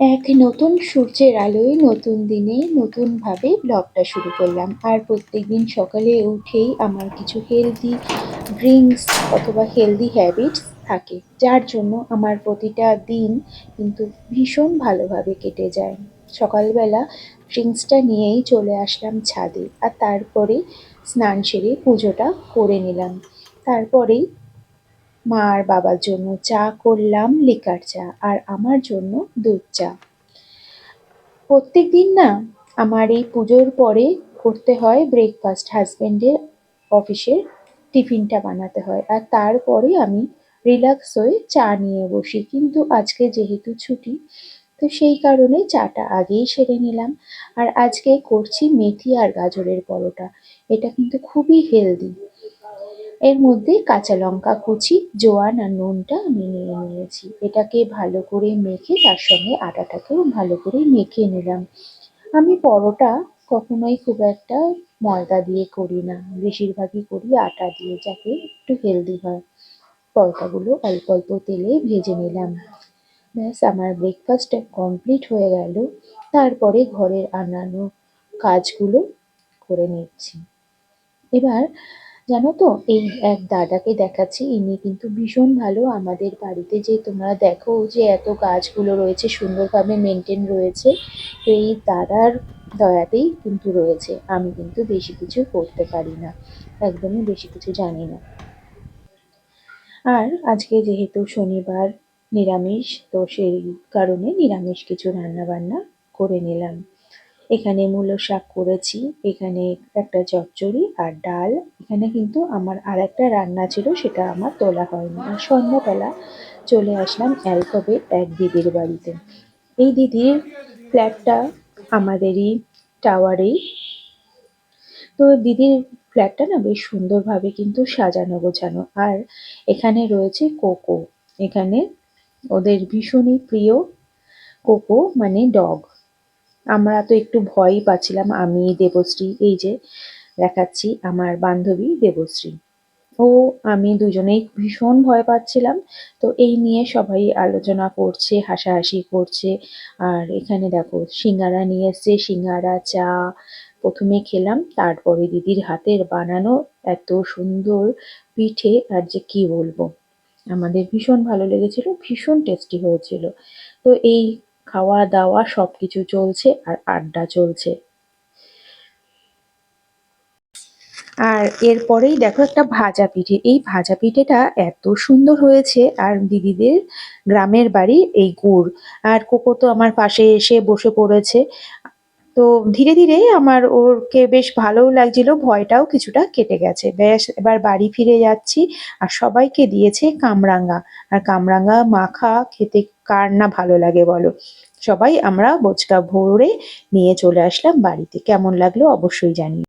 এক নতুন সূর্যের আলোয় নতুন দিনে নতুনভাবে ব্লগটা শুরু করলাম। আর প্রত্যেকদিন সকালে উঠেই আমার কিছু হেলদি ড্রিঙ্কস অথবা হেলদি হ্যাবিটস থাকে, যার জন্য আমার প্রতিটা দিন কিন্তু ভীষণ ভালোভাবে কেটে যায়। সকালবেলা ড্রিঙ্কসটা নিয়েই চলে আসলাম ছাদে, আর তারপরে স্নান সেরে পুজোটা করে নিলাম। তারপরেই মা আর বাবার জন্য চা করলাম লিকার চা আর আমার জন্য দুধ চা। প্রত্যেক দিন না আমার এই পুজোর পরে করতে হয় ব্রেকফাস্ট হাজবেন্ডের অফিসের টিফিনটা বানাতে হয় আর তারপরে আমি রিল্যাক্স হয়ে চা নিয়ে বসি। কিন্তু আজকে যেহেতু ছুটি, তো সেই কারণে চাটা আগেই সেরে নিলাম। আর আজকে করছি মেথি আর গাজরের পরোটা। এটা কিন্তু খুবই হেলদি এর মধ্যে কাঁচা লঙ্কা কুচি, জোয়ান আর নুনটা আমি নিয়ে নিয়েছি। এটাকে ভালো করে মেখে, তার সঙ্গে আটাটাকেও ভালো করে মেখে নিলাম। আমি পরোটা কখনোই খুব একটা ময়দা দিয়ে করি না। বেশিরভাগই করি আটা দিয়ে, যাতে একটু হেলদি হয়। পরোটাগুলো অল্প অল্প তেলে ভেজে নিলাম। ব্যাস, আমার ব্রেকফাস্টটা কমপ্লিট হয়ে গেল। তারপরে ঘরের অন্যান্য কাজগুলো করে নিচ্ছি। এবার জানো তো এই এক দাদাকে দেখাচ্ছি, ইনি কিন্তু ভীষণ ভালো। আমাদের বাড়িতে যে তোমরা দেখো যে এত গাছগুলো রয়েছে, সুন্দরভাবে মেনটেন রয়েছে তো এই দাদার দয়াতেই কিন্তু রয়েছে। আমি কিন্তু বেশি কিছু করতে পারি না। একদমই বেশি কিছু জানি না। আর আজকে যেহেতু শনিবার নিরামিষ, তো সেই কারণে নিরামিষ কিছু রান্না বান্না করে নিলাম। এখানে মূলো শাক করেছি, এখানে একটা চচ্চড়ি আর ডাল। এখানে কিন্তু আমার আর একটা রান্না ছিল, সেটা আমার তোলা হয়নি। আর সন্ধ্যাবেলা চলে আসলাম অ্যালকোবের এক দিদির বাড়িতে। এই দিদির ফ্ল্যাটটা আমাদেরই টাওয়ারেই। তো দিদির ফ্ল্যাটটা না বেশ সুন্দরভাবে কিন্তু সাজানো গোছানো। আর এখানে রয়েছে কোকো। এখানে ওদের ভীষণই প্রিয় কোকো মানে ডগ। আমরা তো একটু ভয়ই পাচ্ছিলাম। আমি দেবশ্রী, এই যে দেখাচ্ছি আমার বান্ধবী দেবশ্রী। ও, আমি দুজনেই ভীষণ ভয় পাচ্ছিলাম। তো এই নিয়ে সবাই আলোচনা করছে, হাসাহাসি করছে। আর এখানে দেখো, সিঙ্গারা নিয়ে এসছে, সিঙ্গারা, চা প্রথমে খেলাম, তারপরে দিদির হাতের বানানো এত সুন্দর পিঠে, আর যে কি বলব? আমাদের ভীষণ ভালো লেগেছিল, ভীষণ টেস্টি হয়েছিল। তো এই খাওয়া দাওয়া সবকিছু চলছে আর আড্ডা চলছে। আর এরপরেই দেখো একটা ভাজা পিঠে। এই ভাজা পিঠেটা এত সুন্দর হয়েছে আর দিদিদের গ্রামের বাড়ি এই গুড়। আর কোকো তো আমার পাশে এসে বসে পড়েছে। তো ধীরে ধীরে আমার ওরকে বেশ ভালোও লাগছিল, ভয়টাও কিছুটা কেটে গেছে। বেশ এবার বাড়ি ফিরে যাচ্ছি আর সবাইকে দিয়েছে কামরাঙ্গা। আর কামরাঙ্গা মাখা খেতে কার না ভালো লাগে বলো? সবাই আমরা বোচকা ভরে নিয়ে চলে আসলাম বাড়িতে। কেমন লাগল অবশ্যই জানি